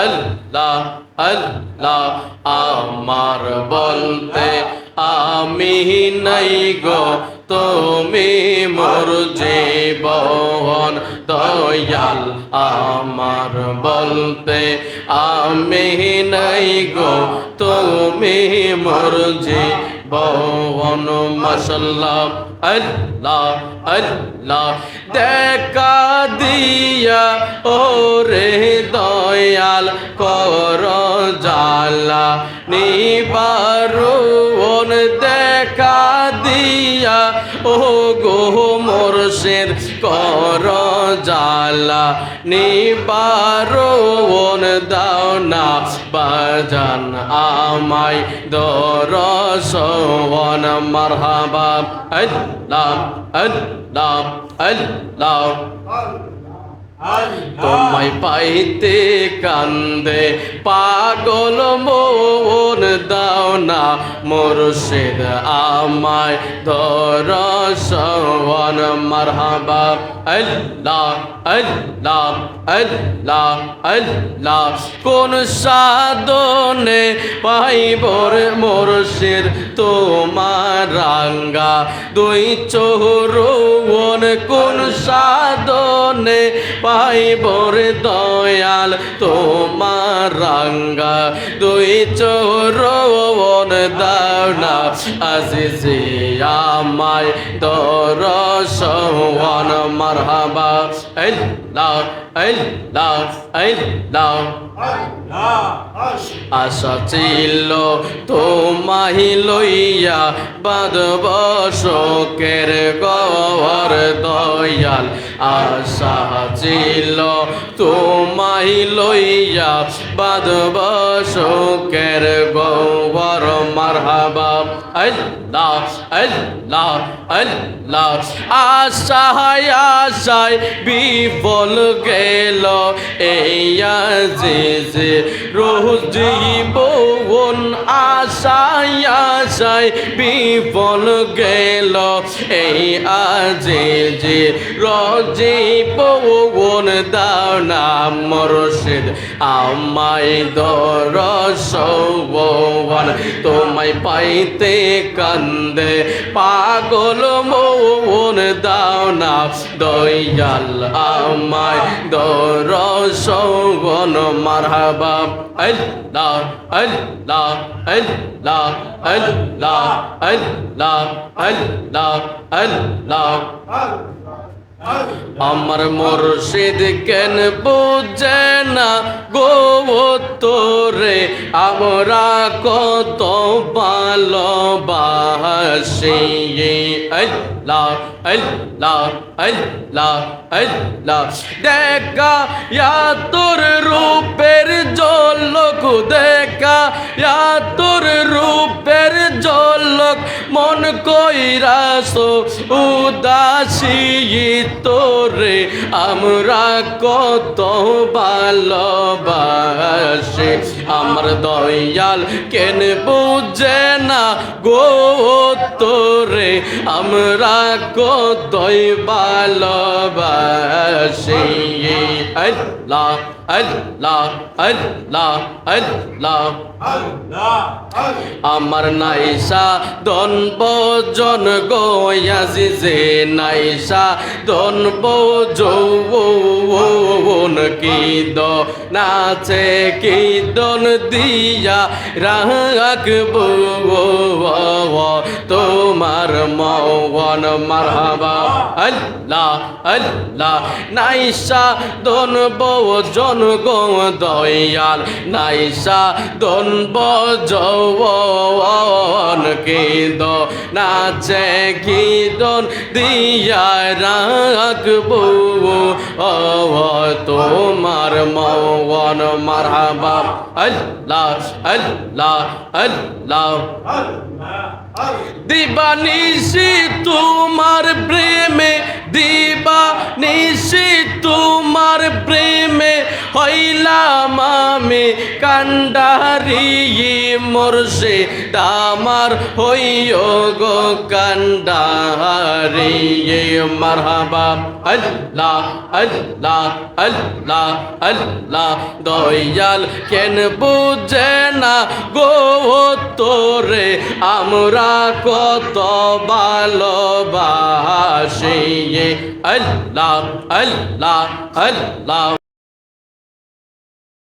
আল্লাহ আল্লাহ আমার বলতে আমি নাই গো। তুমি মোর জীবন দয়াল আমার বলতে আমি নাই গো, তুমি মোর জীবন মাসাল্লাহ আল্লাহ আল্লাহ। দেখা দিয়া ওরে দয়াল, কর জালা নিবারণ দেখা দিয়া ও গো মোরশের কর জালা নিবারণ দাও না। বাজান আমায় দরসন মারহাবা, আল্লাহ আল্লাহ আল্লাহ। তোমায় পাইতে কান্দে, পাগল মন দাও না। মুর্শিদ আমায় দরসন মারহাবা, আল্লাহ আল্লাহ আল্লাহ আল্লাহ। কোন সাধনে পাইবর মুর্শিদ তোমার রাঙ্গা দুই চোরন কোন সাধনে পাইবর দয়াল তোমার রাঙ্গা দুই চোরন দাওনা আজিজি আমায় দরসওয়ান মারহাবা আল্লাহ আল্লাহ আল্লাহ আশা ছিল তোমাহি লইয়া বাদব শোকের গর দয়াল আশা ছিল তোমাহি লইয়া বাদব শোকের গর মারহাবা। আল্লাহ আল্লাহ আল্লাহ আশায় আশায় বিফল গেল এই যে রোজ জীবন আশায় আশায় বিফল গেল। এই আজে যে রজি পবন দাও না মরশেদ, আমায় দর সৌবন। তোমায় পাইতে কান্দে পাগল মন দাও না, দয়াল আমায় দর সৌবন। মারহাবা, আল্লাহ আল্লাহ আল্লাহ। আল্লাহ আল্লাহ আল্লাহ আল্লাহ আমার মুর্শিদ কেন বুঝে না গো তোরে আমরা কত ভালোবাসি। আল্লাহ আল্লাহ আল্লাহ আল্লাহ। দেখা ইয়া তোর রূপের জলক দেখা ইয়া তোর রূপের জলক মন কইরাস উদাসী তোরে, আমরা কত ভালোবাসে। আমার দয়াল, কেন বুঝে না গো তোরে? আমরা কতই ভালোবাসি। আল্লাহ আল্লাহ আল্লাহ আল্লাহ। আমার নাইসা দন বজন গোয়াজি যে নাইসা দন বজন কি নাচে কি দন দিয়া? রাখব তোমার মৌন মারহাবা। আল্লাহ আল্লাহ, নাইসা দন বজন গো দয়াল। নাইসা দন বজন কি নাচে কি দন দিয়া? রাখব ও তোমার মৌন মারহাবা আল্লাহ আল্লাহ আল্লাহ। দিবানিশি তোমার প্রেমে দিবানিশি তোমার প্রেমে। হইলাম আমি কান্ডারি মোরশে আমার হইও গো কান্ডারি মারহাবা। আল্লাহ আল্লাহ আল্লাহ আল্লাহ দয়াল কেন বুঝে না গো তোরে? আমরা কত ভালোবাসি। আল্লাহ আল্লাহ আল্লাহ